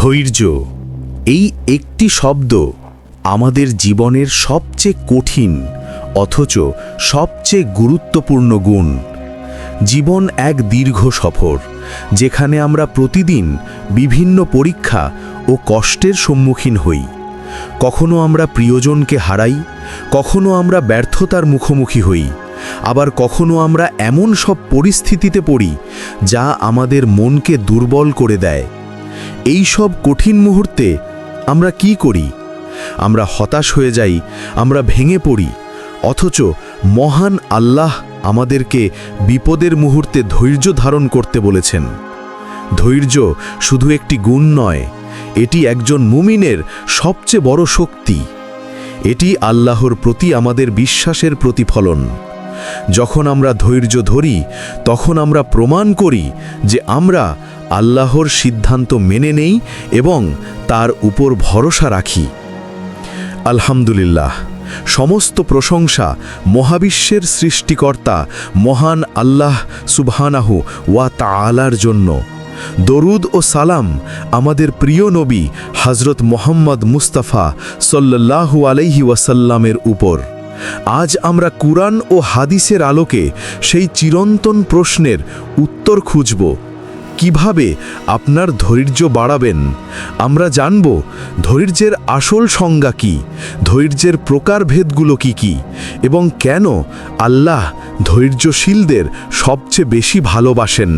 ধৈর্য, এই একটি শব্দ আমাদের জীবনের সবচেয়ে কঠিন অথচ সবচেয়ে গুরুত্বপূর্ণ গুণ। জীবন এক দীর্ঘ সফর, যেখানে আমরা প্রতিদিন বিভিন্ন পরীক্ষা ও কষ্টের সম্মুখীন হই। কখনো আমরা প্রিয়জনকে হারাই, কখনো আমরা ব্যর্থতার মুখোমুখি হই, আবার কখনো আমরা এমন সব পরিস্থিতিতে পড়ি যা আমাদের মনকে দুর্বল করে দেয়। এই সব কঠিন মুহূর্তে আমরা কি করি? আমরা হতাশ হয়ে যাই, আমরা ভেঙে পড়ি, অথচ মহান আল্লাহ আমাদেরকে বিপদের মুহূর্তে ধৈর্য ধারণ করতে বলেছেন। ধৈর্য শুধু একটি গুণ নয়, এটি একজন মুমিনের সবচেয়ে বড় শক্তি। এটি আল্লাহর প্রতি আমাদের বিশ্বাসের প্রতিফলন। যখন আমরা ধৈর্য ধরি, তখন আমরা প্রমাণ করি যে আমরা আল্লাহর সিদ্ধান্ত মেনে নেই এবং তার উপর ভরসা রাখি। আলহামদুলিল্লাহ, সমস্ত প্রশংসা মহাবিশ্বের সৃষ্টিকর্তা মহান আল্লাহ সুবহানাহু ওয়া তাআলার জন্য। দরুদ ও সালাম আমাদের প্রিয় নবী হজরত মোহাম্মদ মুস্তাফা সল্লাল্লাহু আলাইহি ওয়াসাল্লামের উপর। আজ আমরা কুরআন ও হাদিসের আলোকে সেই চিরন্তন প্রশ্নের উত্তর খুঁজব। কীভাবে আপনার ধৈর্য বাড়াবেন? আমরা জানব ধৈর্যের আসল সংজ্ঞা কি, ধৈর্যের প্রকারভেদগুলো কি কি, এবং কেন আল্লাহ ধৈর্যশীলদের সবচেয়ে বেশি ভালোবাসেন।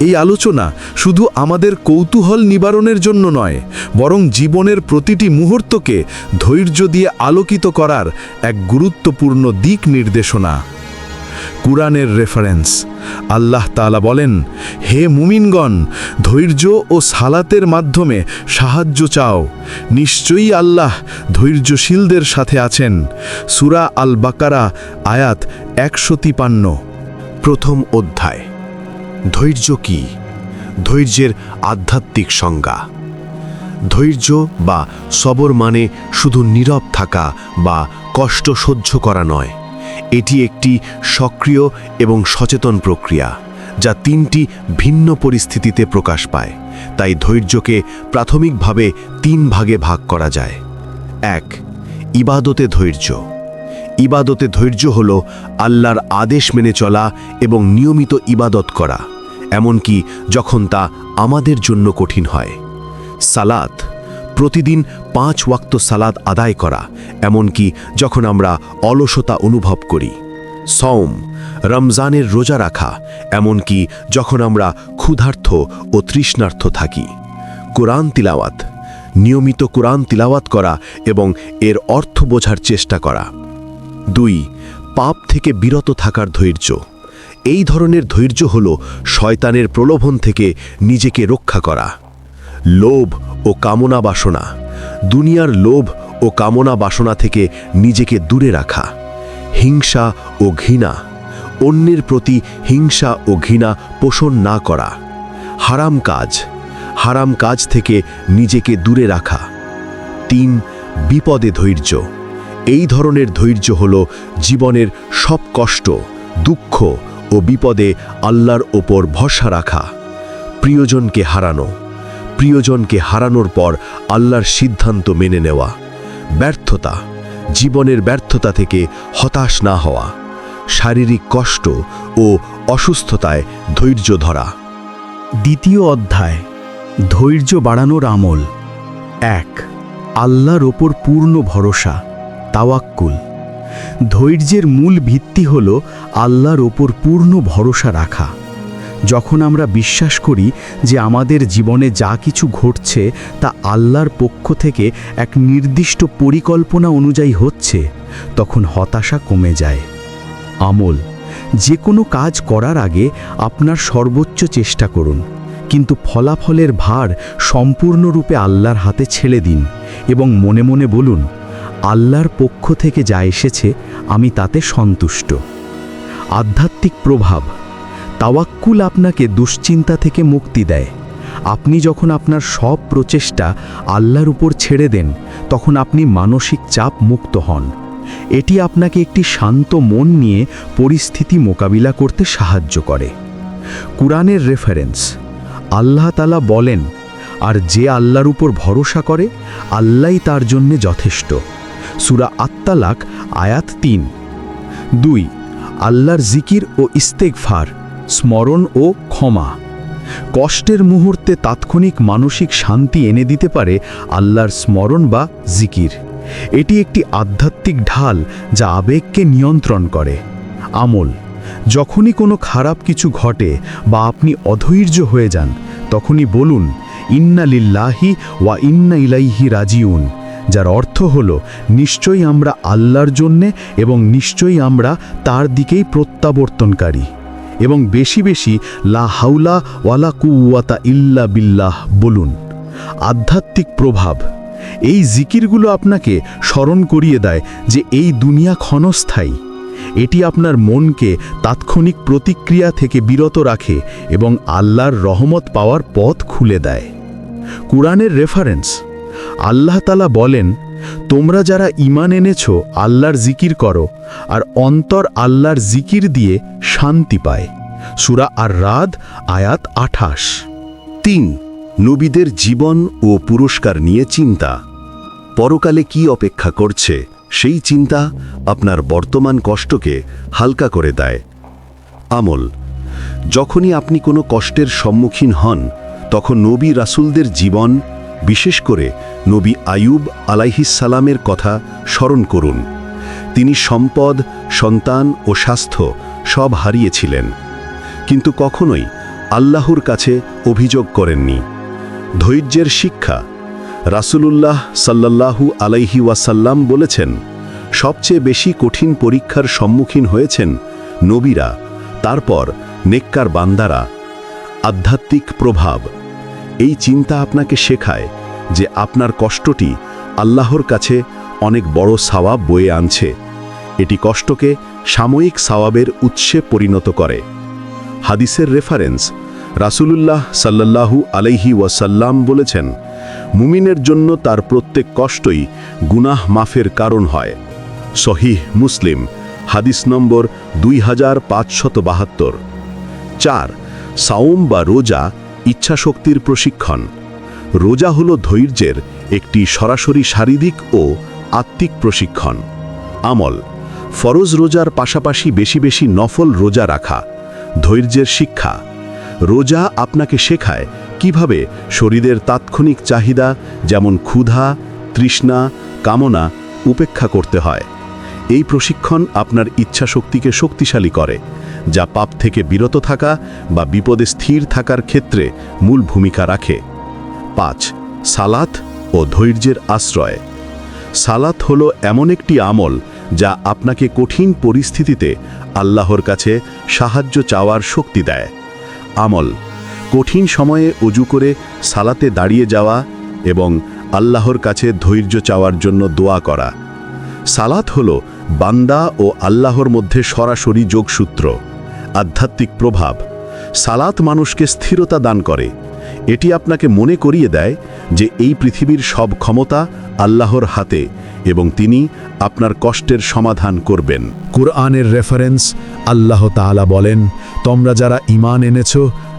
এই আলোচনা শুধু আমাদের কৌতূহল নিবারণের জন্য নয়, বরং জীবনের প্রতিটি মুহূর্তকে ধৈর্য দিয়ে আলোকিত করার এক গুরুত্বপূর্ণ দিক নির্দেশনা। কুরআনের রেফারেন্স আল্লাহ তাআলা বলেন, হে মুমিনগণ, ধৈর্য ও সালাতের মাধ্যমে সাহায্য চাও। নিশ্চয়ই আল্লাহ ধৈর্যশীলদের সাথে আছেন। সুরা আল বাকারা আয়াত একশো প্রথম অধ্যায়। ধৈর্য কি? ধৈর্যের আধ্যাত্মিক সংজ্ঞা। ধৈর্য বা সবর মানে শুধু নীরব থাকা বা কষ্ট সহ্য করা নয়। এটি একটি সক্রিয় এবং সচেতন প্রক্রিয়া, যা তিনটি ভিন্ন পরিস্থিতিতে প্রকাশ পায়। তাই ধৈর্যকে প্রাথমিকভাবে তিন ভাগে ভাগ করা যায়। এক, ইবাদতে ধৈর্য। ইবাদতে ধৈর্য হল আল্লাহর আদেশ মেনে চলা এবং নিয়মিত ইবাদত করা। এমনকি যখন তা আমাদের জন্য কঠিন হয়। সালাত, প্রতিদিন পাঁচ ওয়াক্ত সালাদ আদায় করা, এমনকি যখন আমরা অলসতা অনুভব করি। সওম, রমজানের রোজা রাখা, এমনকি যখন আমরা ক্ষুধার্থ ও তৃষ্ণার্থ থাকি। কোরআন তিলাওয়াত, নিয়মিত কোরআন তিলাওয়াত করা এবং এর অর্থ বোঝার চেষ্টা করা। দুই, পাপ থেকে বিরত থাকার ধৈর্য। এই ধরনের ধৈর্য হল শয়তানের প্রলোভন থেকে নিজেকে রক্ষা করা। লোভ ও কামনা বাসনা, দুনিয়ার লোভ ও কামনা বাসনা থেকে নিজেকে দূরে রাখা, হিংসা ও ঘৃণা, অন্যের প্রতি হিংসা ও ঘৃণা পোষণ না করা, হারাম কাজ হারাম কাজ থেকে নিজেকে দূরে রাখা। তিন, বিপদে ধৈর্য, এই ধরনের ধৈর্য হল জীবনের সব কষ্ট, দুঃখ ও বিপদে আল্লাহর ওপর ভরসা রাখা। প্রিয়জনকে হারানো। প্রিয়জনকে হারানোর পর আল্লাহর সিদ্ধান্ত মেনে নেওয়া। ব্যর্থতা। জীবনের ব্যর্থতা থেকে হতাশ না হওয়া। শারীরিক কষ্ট ও অসুস্থতায় ধৈর্য ধরা। দ্বিতীয় অধ্যায়। ধৈর্য বাড়ানোর আমল। এক, আল্লাহর ওপর পূর্ণ ভরসা, তাওয়াক্কুল। ধৈর্যের মূল ভিত্তি হল আল্লাহর ওপর পূর্ণ ভরসা রাখা। যখন আমরা বিশ্বাস করি যে আমাদের জীবনে যা কিছু ঘটছে তা আল্লাহর পক্ষ থেকে এক নির্দিষ্ট পরিকল্পনা অনুযায়ী হচ্ছে, তখন হতাশা কমে যায়। আমল যে কোনো কাজ করার আগে আপনার সর্বোচ্চ চেষ্টা করুন, কিন্তু ফলাফলের ভার সম্পূর্ণরূপে আল্লাহর হাতে ছেড়ে দিন এবং মনে মনে বলুন আল্লাহর পক্ষ থেকে যা এসেছে, আমি তাতে সন্তুষ্ট। আধ্যাত্মিক প্রভাব, তাওয়াক্কুল আপনাকে দুশ্চিন্তা থেকে মুক্তি দেয়। আপনি যখন আপনার সব প্রচেষ্টা আল্লাহর উপর ছেড়ে দেন, তখন আপনি মানসিক চাপ মুক্ত হন। এটি আপনাকে একটি শান্ত মন নিয়ে পরিস্থিতি মোকাবিলা করতে সাহায্য করে। কুরআনের রেফারেন্স আল্লাহ তালা বলেন, আর যে আল্লাহর উপর ভরসা করে, আল্লাহই তার জন্যে যথেষ্ট। সুরা আত্মালাক আয়াত তিন। দুই, আল্লাহর জিকির ও ইস্তেকফার স্মরণ ও ক্ষমা। কষ্টের মুহূর্তে তাৎক্ষণিক মানসিক শান্তি এনে দিতে পারে আল্লাহর স্মরণ বা জিকির। এটি একটি আধ্যাত্মিক ঢাল যা আবেগকে নিয়ন্ত্রণ করে। আমল, যখনই কোনো খারাপ কিছু ঘটে বা আপনি অধৈর্য হয়ে যান, তখনই বলুন, ইন্না লিল্লাহি ওয়া ইন্না ইলাইহি রাজিউন যার অর্থ হল, নিশ্চয়ই আমরা আল্লাহর জন্যে এবং নিশ্চয়ই আমরা তার দিকেই প্রত্যাবর্তনকারী। এবং বেশি বেশি, লা হাউলা ওয়ালা কুয়াতা ইল্লা বিল্লাহ বলুন। আধ্যাত্মিক প্রভাব, এই জিকিরগুলো আপনাকে স্মরণ করিয়ে দেয় যে এই দুনিয়া ক্ষণস্থায়ী। এটি আপনার মনকে তাৎক্ষণিক প্রতিক্রিয়া থেকে বিরত রাখে এবং আল্লাহর রহমত পাওয়ার পথ খুলে দেয়। কুরআনের রেফারেন্স আল্লাহ তালা বলেন তোমরা যারা ইমান এনেছ, আল্লাহর জিকির করো, আর অন্তর আল্লাহর জিকির দিয়ে শান্তি পায়। সুরা আর রাদ আয়াত আঠাশ। তিন, নবীদের জীবন ও পুরস্কার নিয়ে চিন্তা। পরকালে কি অপেক্ষা করছে, সেই চিন্তা আপনার বর্তমান কষ্টকে হালকা করে দেয়। আমল, যখনই আপনি কোনো কষ্টের সম্মুখীন হন, তখন নবী রাসূলদের জীবন বিশেষ করে নবী আয়ুব আলাইহিসালামের কথা স্মরণ করুন। তিনি সম্পদ, সন্তান ও স্বাস্থ্য সব হারিয়েছিলেন। কিন্তু কখনোই আল্লাহর কাছে অভিযোগ করেননি। ধৈর্যের শিক্ষা রাসূলুল্লাহ সাল্লাল্লাহু আলাইহি ওয়াসাল্লাম বলেছেন, সবচেয়ে বেশি কঠিন পরীক্ষার সম্মুখীন হয়েছেন নবীরা, তারপর নেককার বান্দারা। আধ্যাত্মিক প্রভাব এই চিন্তা আপনাকে শেখায় যে আপনার কষ্টটি আল্লাহর কাছে অনেক বড় সাওয়াব বয়ে আনছে। এটি কষ্টকে সাময়িক সাওয়াবের উৎসে পরিণত করে। হাদিসের রেফারেন্স রাসূলুল্লাহ সাল্লাল্লাহু আলাইহি ওয়াসাল্লাম বলেছেন, মুমিনের জন্য তার প্রত্যেক কষ্টই গুনাহ মাফের কারণ হয়। সহিহ মুসলিম, হাদিস নম্বর দুই হাজার পাঁচশত বাহাত্তর। চার, সাওম বা রোজা ইচ্ছাশক্তির প্রশিক্ষণ। রোজা হল ধৈর্যের একটি সরাসরি শারীরিক ও আত্মিক প্রশিক্ষণ। আমল, ফরজ রোজার পাশাপাশি বেশি বেশি নফল রোজা রাখা, ধৈর্যের শিক্ষা। রোজা আপনাকে শেখায় কীভাবে শরীরের তাৎক্ষণিক চাহিদা যেমন ক্ষুধা, তৃষ্ণা, কামনা উপেক্ষা করতে হয়। এই প্রশিক্ষণ আপনার ইচ্ছাশক্তিকে শক্তিশালী করে, যা পাপ থেকে বিরত থাকা বা বিপদে স্থির থাকার ক্ষেত্রে মূল ভূমিকা রাখে। পাঁচ, সালাত ও ধৈর্যের আশ্রয়। সালাত হল এমন একটি আমল যা আপনাকে কঠিন পরিস্থিতিতে আল্লাহর কাছে সাহায্য চাওয়ার শক্তি দেয়। আমল, কঠিন সময়ে অজু করে সালাতে দাঁড়িয়ে যাওয়া এবং আল্লাহর কাছে ধৈর্য চাওয়ার জন্য দোয়া করা। সালাত হল বান্দা ও আল্লাহর মধ্যে সরাসরি যোগসূত্র, আধ্যাত্মিক প্রভাব, সালাত মানুষকে স্থিরতা দান করে। এটি আপনাকে মনে করিয়ে দেয় যে এই পৃথিবীর সব ক্ষমতা আল্লাহর হাতে এবং তিনি আপনার কষ্টের সমাধান করবেন। কুরআনের রেফারেন্স আল্লাহ তাআলা বলেন, তোমরা যারা ঈমান এনেছ,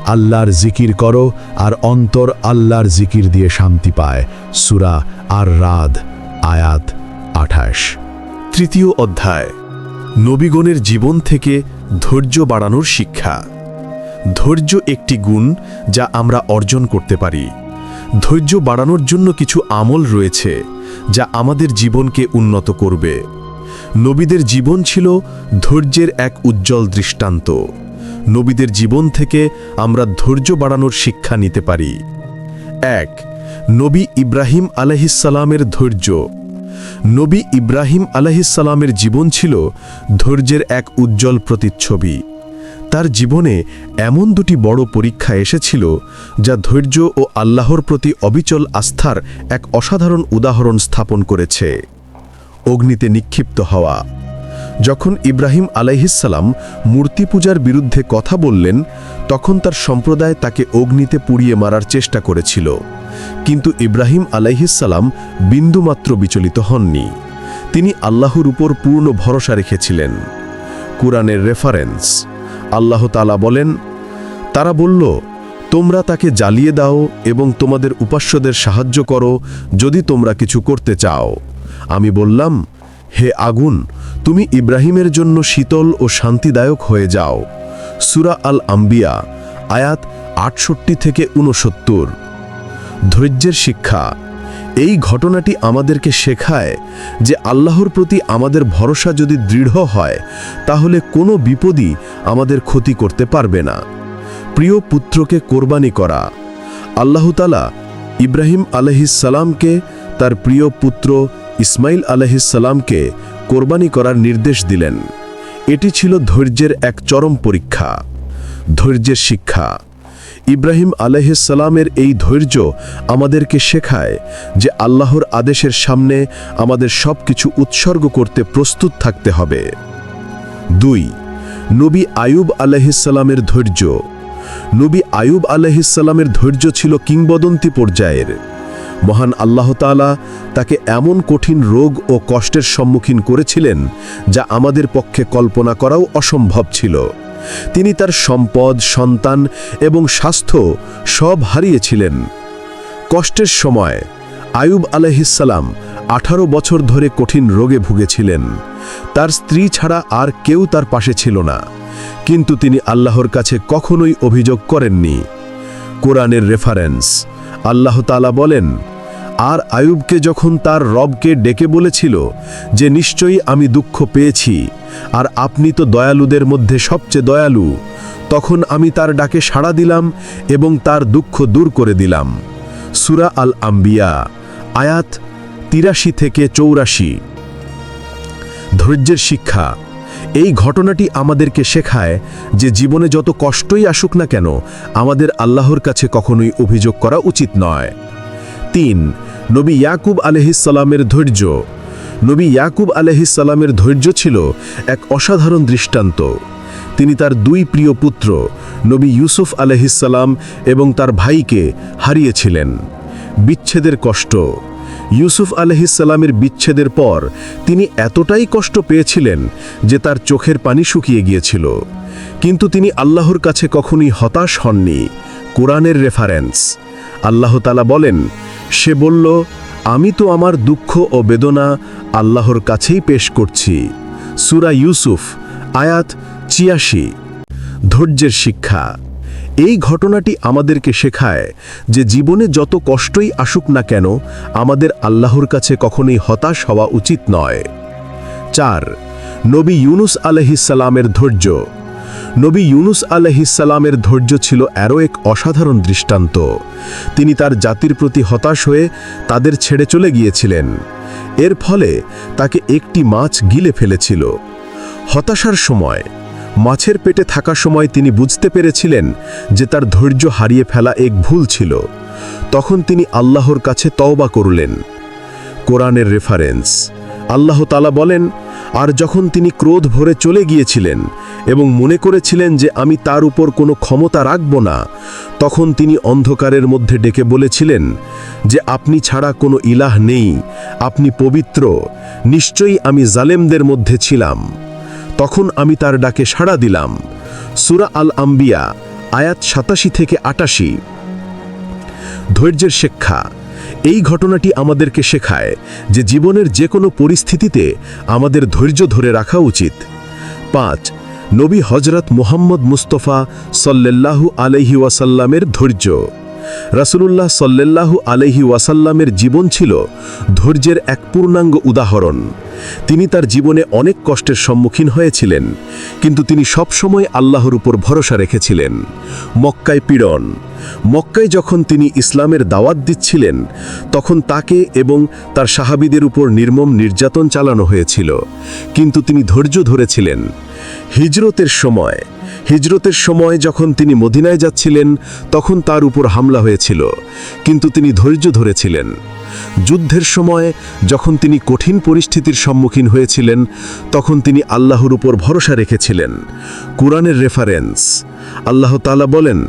আল্লাহর জিকির করো আর অন্তর আল্লাহর জিকির দিয়ে শান্তি পায়। সুরা আর রাদ আয়াত আঠাশ। তৃতীয় অধ্যায়, নবীগণের জীবন থেকে ধৈর্য বাড়ানোর শিক্ষা। ধৈর্য একটি গুণ যা আমরা অর্জন করতে পারি। ধৈর্য বাড়ানোর জন্য কিছু আমল রয়েছে যা আমাদের জীবনকে উন্নত করবে। নবীদের জীবন ছিল ধৈর্যের এক উজ্জ্বল দৃষ্টান্ত। নবীদের জীবন থেকে আমরা ধৈর্য বাড়ানোর শিক্ষা নিতে পারি। এক, নবী ইব্রাহিম আলহিসাল্লামের ধৈর্য। নবী ইব্রাহিম আলহিসাল্লামের জীবন ছিল ধৈর্যের এক উজ্জ্বল প্রতিচ্ছবি। তার জীবনে এমন দুটি বড় পরীক্ষা এসেছিল যা ধৈর্য ও আল্লাহর প্রতি অবিচল আস্থার এক অসাধারণ উদাহরণ স্থাপন করেছে। অগ্নিতে নিক্ষিপ্ত হওয়া। যখন ইব্রাহিম আলাইহিসাল্লাম মূর্তি পূজার বিরুদ্ধে কথা বললেন, তখন তার সম্প্রদায় তাকে অগ্নিতে পুড়িয়ে মারার চেষ্টা করেছিল। কিন্তু ইব্রাহিম আলাইহিসাল্লাম বিন্দুমাত্র বিচলিত হননি। তিনি আল্লাহর উপর পূর্ণ ভরসা রেখেছিলেন। কুরআনের রেফারেন্স আল্লাহ তালা বলেন, তারা বলল, তোমরা তাকে জ্বালিয়ে দাও এবং তোমাদের উপাস্যদের সাহায্য করো যদি তোমরা কিছু করতে চাও। আমি বললাম, হে আগুন, তুমি ইব্রাহিমের জন্য শীতল ও শান্তিদায়ক হয়ে যাও। সুরা আল আম্বিয়া আয়াত আটষট্টি থেকে ঊনসত্তর। ধৈর্যের শিক্ষা। এই ঘটনাটি আমাদেরকে শেখায় যে আল্লাহর প্রতি আমাদের ভরসা যদি দৃঢ় হয়, তাহলে কোনো বিপদই আমাদের ক্ষতি করতে পারবে না। প্রিয় পুত্রকে কোরবানি করা। আল্লাহতালা ইব্রাহিম আলহিসাল্লামকে তার প্রিয় পুত্র ইসমাইল আলহিসাল্লামকে কোরবানি করার নির্দেশ দিলেন। এটি ছিল ধৈর্যের এক চরম পরীক্ষা। ধৈর্যের শিক্ষা। ইব্রাহিম আলহিসালামের এই ধৈর্য আমাদেরকে শেখায় যে আল্লাহর আদেশের সামনে আমাদের সব কিছু উৎসর্গ করতে প্রস্তুত থাকতে হবে। দুই, নবী আয়ুব আলহিসালামের ধৈর্য। নবী আয়ুব আলহিসালামের ধৈর্য ছিল কিংবদন্তি পর্যায়ের। মহান আল্লাহ তাআলা তাকে এমন কঠিন রোগ ও কষ্টের সম্মুখীন করেছিলেন যা আমাদের পক্ষে কল্পনা করাও অসম্ভব ছিল। তিনি তার সম্পদ, সন্তান এবং স্বাস্থ্য সব হারিয়েছিলেন। কষ্টের সময় আয়ুব আলহিসাল্লাম আঠারো বছর ধরে কঠিন রোগে ভুগেছিলেন। তার স্ত্রী ছাড়া আর কেউ তার পাশে ছিল না। কিন্তু তিনি আল্লাহর কাছে কখনোই অভিযোগ করেননি। কোরআনের রেফারেন্স আল্লাহ তালা বলেন, আর আয়ুবকে যখন তার রবকে ডেকে বলেছিল যে, নিশ্চয়ই আমি দুঃখ পেয়েছি, আর আপনি তো দয়ালুদের মধ্যে সবচেয়ে দয়ালু, তখন আমি তার ডাকে সাড়া দিলাম এবং তার দুঃখ দূর করে দিলাম। সুরা আল আম্বিয়া আয়াত তিরাশি থেকে চৌরাশি। ধৈর্যের শিক্ষা এই ঘটনাটি আমাদেরকে শেখায় যে জীবনে যত কষ্টই আসুক না কেন, আমাদের আল্লাহর কাছে কখনোই অভিযোগ করা উচিত নয়। তিন, নবী ইয়াকুব আলহিসাল্লামের ধৈর্য। নবী ইয়াকুব আলহিসাল্লামের ধৈর্য ছিল এক অসাধারণ দৃষ্টান্ত। তিনি তার দুই প্রিয় পুত্র, নবী ইউসুফ আলহিসাল্লাম এবং তার ভাইকে হারিয়েছিলেন। বিচ্ছেদের কষ্ট। ইউসুফ আলহিসাল্লামের বিচ্ছেদের পর তিনি এতটাই কষ্ট পেয়েছিলেন যে তার চোখের পানি শুকিয়ে গিয়েছিল। কিন্তু তিনি আল্লাহর কাছে কখনই হতাশ হননি। কোরআনের রেফারেন্স আল্লাহ তালা বলেন, সে বলল, আমি তো আমার দুঃখ ও বেদনা আল্লাহর কাছেই পেশ করছি। সুরা ইউসুফ, আয়াত চিয়াশি ধৈর্যের শিক্ষা। এই ঘটনাটি আমাদেরকে শেখায় যে জীবনে যত কষ্টই আসুক না কেন, আমাদের আল্লাহর কাছে কখনোই হতাশ হওয়া উচিত নয়। চার, নবী ইউনুস আলহিসাল্লামের ধৈর্য। নবী ইউনুস আলহিসাল্লামের ধৈর্য ছিল আরও এক অসাধারণ দৃষ্টান্ত। তিনি তার জাতির প্রতি হতাশ হয়ে তাদের ছেড়ে চলে গিয়েছিলেন। এর ফলে তাকে একটি মাছ গিলে ফেলেছিল। হতাশার সময় মাছের পেটে থাকা সময় তিনি বুঝতে পেরেছিলেন যে তার ধৈর্য হারিয়ে ফেলা এক ভুল ছিল। তখন তিনি আল্লাহর কাছে তওবা করলেন। কোরআনের রেফারেন্স আল্লাহ তালা বলেন, আর যখন তিনি ক্রোধ ভরে চলে গিয়েছিলেন এবং মনে করেছিলেন যে আমি তার উপর কোনো ক্ষমতা রাখব না, তখন তিনি অন্ধকারের মধ্যে ডেকে বলেছিলেন যে, আপনি ছাড়া কোনো ইলাহ নেই, আপনি পবিত্র, নিশ্চয়ই আমি জালেমদের মধ্যে ছিলাম। তখন আমি তার ডাকে সাড়া দিলাম। সুরা আল আম্বিয়া আয়াত সাতাশি থেকে আটাশি। ধৈর্যের শিক্ষা, এই ঘটনাটি আমাদেরকে শেখায় যে জীবনের যে কোনো পরিস্থিতিতে আমাদের ধৈর্য ধরে রাখা উচিত। পাঁচ, নবী হজরত মুহাম্মদ মুস্তফা সল্লাল্লাহু আলহি ওয়াসাল্লামের ধৈর্য। রাসূলুল্লাহ সল্লাল্লাহু আলহি ওয়াসাল্লামের জীবন ছিল ধৈর্যের এক পূর্ণাঙ্গ উদাহরণ। তিনি তার জীবনে অনেক কষ্টের সম্মুখীন হয়েছিলেন, কিন্তু তিনি সবসময় আল্লাহর উপর ভরসা রেখেছিলেন। মক্কায় পীড়ন মক্কায় যখন তিনি ইসলামের দাওয়াত দিচ্ছিলেন, তখন তাকে এবং তার সাহাবিদের উপর নির্মম নির্যাতন চালানো হয়েছিল। কিন্তু তিনি ধৈর্য ধরেছিলেন। হিজরতের সময় হিজরতের সময় যখন তিনি মদিনায় যাচ্ছিলেন, তখন তার উপর হামলা হয়েছিল। কিন্তু তিনি ধৈর্য ধরেছিলেন। যুদ্ধের সময় যখন তিনি কঠিন পরিস্থিতির সম্মুখীন হয়েছিলেন, তখন তিনি আল্লাহর উপর ভরসা রেখেছিলেন। কোরআনের রেফারেন্স আল্লাহ তালা বলেন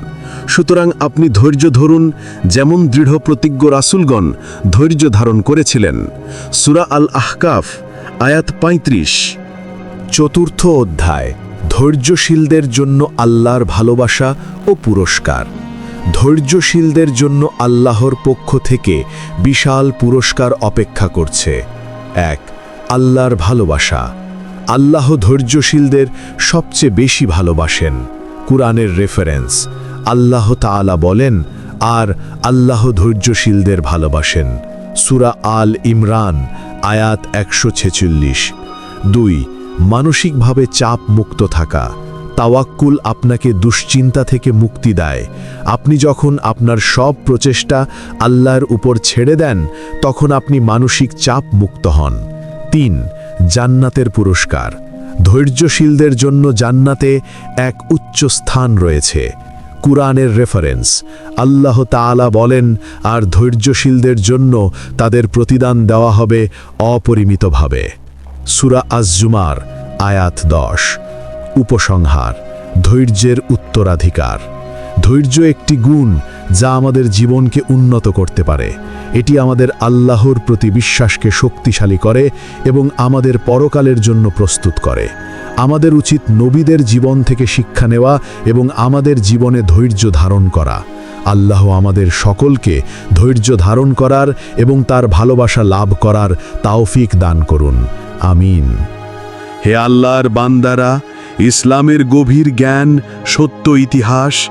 সুতরাং আপনি ধৈর্য ধরুন, যেমন দৃঢ় প্রতিজ্ঞ রাসুলগণ ধৈর্য ধারণ করেছিলেন। সুরা আল আহকাফ আয়াত ৩৫ চতুর্থ অধ্যায়, ধৈর্যশীলদের জন্য আল্লাহর ভালোবাসা ও পুরস্কার। ধৈর্যশীলদের জন্য আল্লাহর পক্ষ থেকে বিশাল পুরস্কার অপেক্ষা করছে। এক, আল্লাহর ভালোবাসা। আল্লাহ ধৈর্যশীলদের সবচেয়ে বেশি ভালোবাসেন। কুরআনের রেফারেন্স আল্লাহ তাআলা বলেন, আর আল্লাহ ধৈর্যশীলদের ভালোবাসেন। সুরা আল ইমরান, আয়াত একশো ছেচল্লিশ। দুই, মানসিকভাবে চাপ মুক্ত থাকা। তাওয়াক্কুল আপনাকে দুশ্চিন্তা থেকে মুক্তি দেয়। আপনি যখন আপনার সব প্রচেষ্টা আল্লাহর উপর ছেড়ে দেন, তখন আপনি মানসিক চাপ মুক্ত হন। তিন, জান্নাতের পুরস্কার। ধৈর্যশীলদের জন্য জান্নাতে এক উচ্চ স্থান রয়েছে। কুরআনের রেফারেন্স আল্লাহ তাআলা বলেন, আর ধৈর্যশীলদের জন্য তাদের প্রতিদান দেওয়া হবে অপরিমিতভাবে। সুরা আজজুমার আয়াত দশ। উপসংহার, ধৈর্যের উত্তরাধিকার। ধৈর্য একটি গুণ যা আমাদের জীবনকে উন্নত করতে পারে। এটি আমাদের আল্লাহর প্রতি বিশ্বাসকে শক্তিশালী করে এবং আমাদের পরকালের জন্য প্রস্তুত করে। আমাদের উচিত নবীদের জীবন থেকে শিক্ষা নেওয়া এবং আমাদের জীবনে ধৈর্য ধারণ করা। আল্লাহ আমাদের সকলকে ধৈর্য ধারণ করার এবং তার ভালোবাসা লাভ করার তাওফিক দান করুন। আমিন। হে আল্লাহর বান্দারা, ইসলামের গভীর জ্ঞান, সত্য ইতিহাস